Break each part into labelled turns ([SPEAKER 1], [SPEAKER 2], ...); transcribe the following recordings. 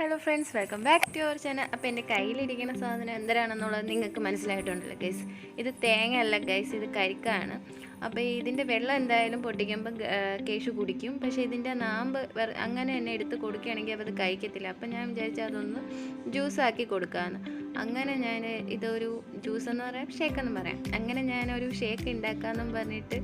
[SPEAKER 1] Hello friends welcome back to your channel അപ്പോൾ എന്റെ കയ്യിലിരിക്കുന്ന സാധനം എന്തരാണെന്നുള്ളത് നിങ്ങൾക്ക് മനസ്സിലായിട്ടുണ്ടല്ലോ ഗൈസ് ഇത് തേങ്ങ അല്ല ഗൈസ് ഇത് കരിക്കാണ്. അപ്പോൾ ഇതിന്റെ വെള്ളം എന്തായാലും പൊട്ടിക്കുമ്പോൾ കേശു കുടിക്കും. പക്ഷേ ഇതിന്റെ നാമ്പ് അങ്ങനെ തന്നെ എടുത്ത് കൊടുക്കുകയാണെങ്കിൽ അത് കഴിക്കത്തില്ല. അപ്പോൾ ഞാൻ വിചാരിച്ചാൽ അതൊന്ന് ജ്യൂസാക്കി കൊടുക്കാമെന്ന് അങ്ങനെ ഞാൻ ഇതൊരു ജ്യൂസ് എന്ന് പറയാം ഷേക്ക് എന്ന് പറയാം. അങ്ങനെ ഞാനൊരു ഷേക്ക് ഉണ്ടാക്കാമെന്നും പറഞ്ഞിട്ട്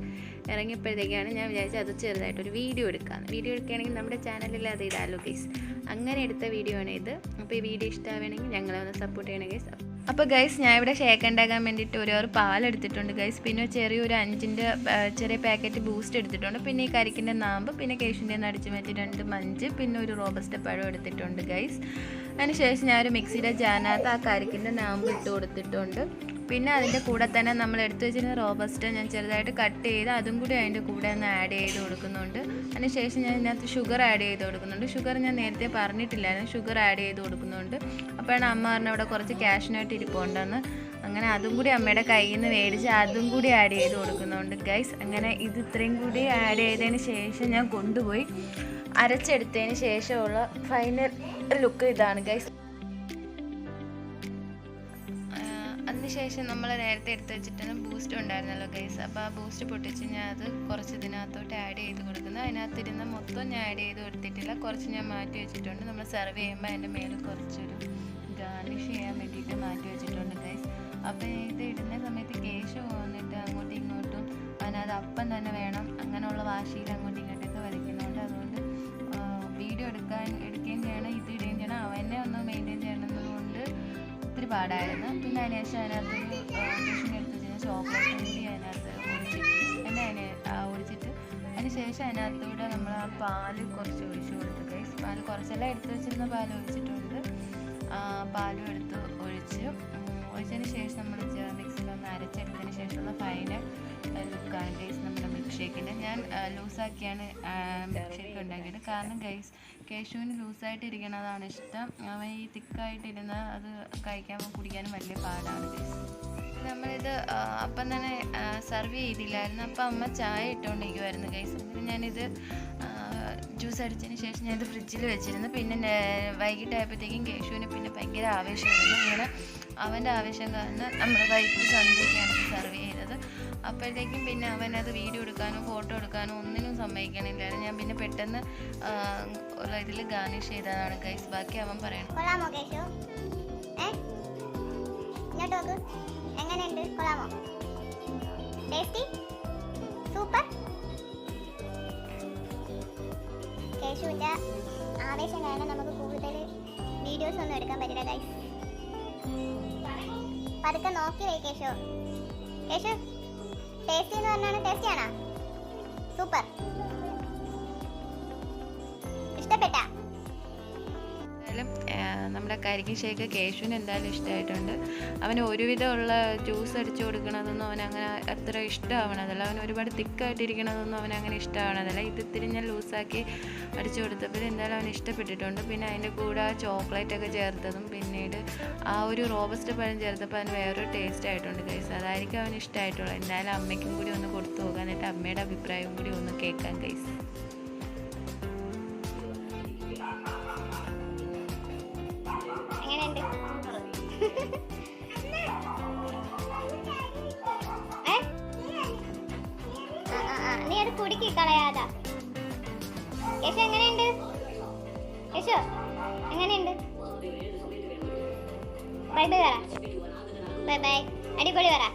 [SPEAKER 1] ഇറങ്ങിയപ്പോഴത്തേക്കാണ് ഞാൻ വിചാരിച്ചത് അത് ചെറുതായിട്ടൊരു വീഡിയോ എടുക്കാമെന്ന് വീഡിയോ എടുക്കുകയാണെങ്കിൽ നമ്മുടെ ചാനലിൽ അത് ഇടാലോ ഗൈസ് അങ്ങനെ എടുത്ത വീഡിയോ ആണ് ഇത്. അപ്പോൾ ഈ വീഡിയോ ഇഷ്ടമാവുകയാണെങ്കിൽ ഞങ്ങളെ ഒന്ന് സപ്പോർട്ട് ചെയ്യണം ഗൈസ് അപ്പോൾ ഗൈസ് ഞാൻ ഇവിടെ ഷേക്ക് ഉണ്ടാക്കാൻ വേണ്ടിയിട്ട് ഒരു ഒരു പാൽ എടുത്തിട്ടുണ്ട് ഗൈസ് പിന്നെ ചെറിയൊരു അഞ്ചിന്റെ ചെറിയ പാക്കറ്റ് ബൂസ്റ്റ് എടുത്തിട്ടുണ്ട്. പിന്നെ ഈ കരിക്കിന്റെ നാമ്പ് പിന്നെ കേശിന്റെ അടിച്ചു മാറ്റി രണ്ട് മഞ്ച് പിന്നെ ഒരു റോബസ്റ്റ് പഴം എടുത്തിട്ടുണ്ട് ഗൈസ് അതിനുശേഷം ഞാൻ ഒരു മിക്സിയുടെ ജാനകത്ത് ആ കരിക്കിന്റെ നാമ്പ് ഇട്ട് കൊടുത്തിട്ടുണ്ട്. പിന്നെ അതിന്റെ കൂടെ തന്നെ നമ്മൾ എടുത്തു വെച്ചിരുന്ന റോബസ്റ്റ് ഞാൻ ചെറുതായിട്ട് കട്ട് ചെയ്ത് അതും കൂടി അതിന്റെ കൂടെ ഒന്ന് ആഡ് ചെയ്ത് കൊടുക്കുന്നുണ്ട്. അതിനുശേഷം ഞാൻ ഇതിനകത്ത് ഷുഗർ ആഡ് ചെയ്ത് കൊടുക്കുന്നുണ്ട്. ഷുഗർ ഞാൻ നേരത്തെ പറഞ്ഞിട്ടില്ലായിരുന്നു. ഷുഗർ ആഡ് ചെയ്ത് കൊടുക്കുന്നുണ്ട്. അപ്പോഴാണ് അമ്മ പറഞ്ഞ അവിടെ കുറച്ച് ക്യാഷിനായിട്ട് ഇരിപ്പുണ്ടെന്ന്. അങ്ങനെ അതും കൂടി അമ്മയുടെ കയ്യിൽ നിന്ന് മേടിച്ച് അതും കൂടി ആഡ് ചെയ്ത് കൊടുക്കുന്നുണ്ട് ഗൈസ് അങ്ങനെ ഇത് ഇത്രയും കൂടി ആഡ് ചെയ്തതിന് ശേഷം ഞാൻ കൊണ്ടുപോയി അരച്ചെടുത്തതിന് ശേഷമുള്ള ഫൈനൽ ലുക്ക് ഇതാണ് ഗൈസ് അതിനുശേഷം നമ്മൾ നേരത്തെ എടുത്ത് വെച്ചിട്ടാണ് ബൂസ്റ്റ് ഉണ്ടായിരുന്നല്ലോ ഗൈസ് അപ്പോൾ ആ ബൂസ്റ്റ് പൊട്ടിച്ച് ഞാൻ അത് കുറച്ച് ഇതിനകത്തോട്ട് ആഡ് ചെയ്ത് കൊടുക്കുന്നു. അതിനകത്തിരുന്ന മൊത്തം ഞാൻ ആഡ് ചെയ്ത് കൊടുത്തിട്ടില്ല. കുറച്ച് ഞാൻ മാറ്റി വെച്ചിട്ടുണ്ട്. നമ്മൾ സെർവ് ചെയ്യുമ്പോൾ അതിന്റെ മേലെ കുറച്ചൊരു ഗാർണിഷ് ചെയ്യാൻ വേണ്ടിയിട്ട് മാറ്റി വെച്ചിട്ടുണ്ട് ഗൈസ് അപ്പോൾ ഇത് ഇടുന്ന സമയത്ത് കേശ് വന്നിട്ട് അങ്ങോട്ടും ഇങ്ങോട്ടും അതിനകത്ത് അപ്പം തന്നെ വേണം. അങ്ങനെയുള്ള വാശിയിൽ അങ്ങോട്ടും ഇങ്ങോട്ടൊക്കെ വരയ്ക്കുന്നുണ്ട് അതുകൊണ്ട് ഒത്തിരി പാടായിരുന്നു പിന്നെ അതിനുശേഷം അതിനകത്തൊരു ട്യൂഷൻ ചോക്ലേറ്റ് കൂടി അതിനകത്ത് ഒഴിച്ചിട്ട് എന്നെ അതിനെ ഒഴിച്ചിട്ട് അതിന് ശേഷം അതിനകത്തൂടെ നമ്മൾ ആ പാൽ കുറച്ച് ഒഴിച്ചു കൊടുത്തു. ഗൈസ് പാൽ കുറച്ചെല്ലാം എടുത്ത് വെച്ചിരുന്ന പാൽ ഒഴിച്ചിട്ടുണ്ട്. പാലും എടുത്ത് ഒഴിച്ച്. ഒഴിച്ചതിന് ശേഷം നമ്മൾ മിക്സിയിൽ ഒന്ന് ഫൈനൽ ലുക്കാണ് ഗൈസ് നമ്മുടെ മിൽക്ക് ഷേക്കിന്റെ ഞാൻ ലൂസാക്കിയാണ് മിൽക്ക് ഷേക്ക് ഉണ്ടാക്കിയത്. കാരണം ഗൈസ് കേശുവിന് ലൂസായിട്ട് ഇരിക്കണതാണ് ഇഷ്ടം. അവൻ ഈ തിക്കായിട്ടിരുന്ന് അത് കഴിക്കാൻ കുടിക്കാനും വലിയ പാടാണ് ഗൈസ് നമ്മളിത് അപ്പം തന്നെ സെർവ് ചെയ്തില്ലായിരുന്നു. അപ്പം അമ്മ ചായ ഇട്ടുകൊണ്ടിരിക്കുമായിരുന്നു ഗൈസ് അങ്ങനെ ഞാനിത് ജ്യൂസ് അടിച്ചതിന് ശേഷം ഞാനിത് ഫ്രിഡ്ജിൽ വെച്ചിരുന്നു. പിന്നെ വൈകിട്ടായപ്പോഴത്തേക്കും കേശുവിന് പിന്നെ ഭയങ്കര ആവേശമായിരുന്നു. ഇങ്ങനെ അവന്റെ ആവശ്യം കാരണം നമ്മൾ വൈകിട്ട് സന്ധ്യയ്ക്കാണ് സർവ് ചെയ്തത്. അപ്പോഴത്തേക്കും പിന്നെ അവനത് വീഡിയോ എടുക്കാനോ ഫോട്ടോ എടുക്കാനോ ഒന്നിനും സമ്മതിക്കണില്ലായിരുന്നു ഞാൻ പിന്നെ പെട്ടെന്ന് ഉള്ള ഇതിൽ ഗാർണിഷ് ചെയ്തതാണ് ഗൈസ് ബാക്കി അവൻ പറയണം.
[SPEAKER 2] സൂപ്പർ? ആവേശം കാരണം നമുക്ക് കൂടുതൽ വീഡിയോസ് ഒന്നും എടുക്കാൻ പറ്റില്ല ഗൈസ് പതുക്കെ നോക്കി വെ കേശു. കേശു ടേസ്റ്റി എന്ന് പറഞ്ഞാണ് ടേസ്റ്റി ആണോ? സൂപ്പർ
[SPEAKER 1] നമ്മുടെ കരിക്ക് ഷേക്ക് കേശുവിന് എന്തായാലും ഇഷ്ടമായിട്ടുണ്ട്. അവന് ഒരുവിധമുള്ള ജ്യൂസ് അടിച്ചു കൊടുക്കണതൊന്നും അവൻ അങ്ങനെ അത്ര ഇഷ്ടമാവണതല്ല. അവൻ ഒരുപാട് തിക്കായിട്ടിരിക്കണതൊന്നും അവൻ അങ്ങനെ ഇഷ്ടമാവണതല്ല. ഇത് ഇത്തിരി ഞാൻ ലൂസാക്കി അടിച്ചു കൊടുത്തപ്പോൾ എന്തായാലും അവൻ ഇഷ്ടപ്പെട്ടിട്ടുണ്ട്. പിന്നെ അതിന്റെ കൂടെ ആ ചോക്ലേറ്റ് ഒക്കെ ചേർത്തതും പിന്നീട് ആ ഒരു റോബസ്റ്റ് പഴം ചേർത്തപ്പോൾ അതിന് വേറൊരു ടേസ്റ്റ് ആയിട്ടുണ്ട് കൈസ് അതായിരിക്കും അവന് ഇഷ്ടമായിട്ടുള്ളത്. എന്തായാലും അമ്മയ്ക്കും കൂടി ഒന്ന് കൊടുത്തു പോകാൻ എന്നിട്ട് അമ്മയുടെ അഭിപ്രായം കൂടി ഒന്ന് കേൾക്കാൻ കൈസ്
[SPEAKER 2] നീ അത് കുടുക്കി കളയാതാ. യശു എങ്ങനെയുണ്ട്? യശു എങ്ങനെയുണ്ട്? Bye bye bye bye. അടിപൊളി പറ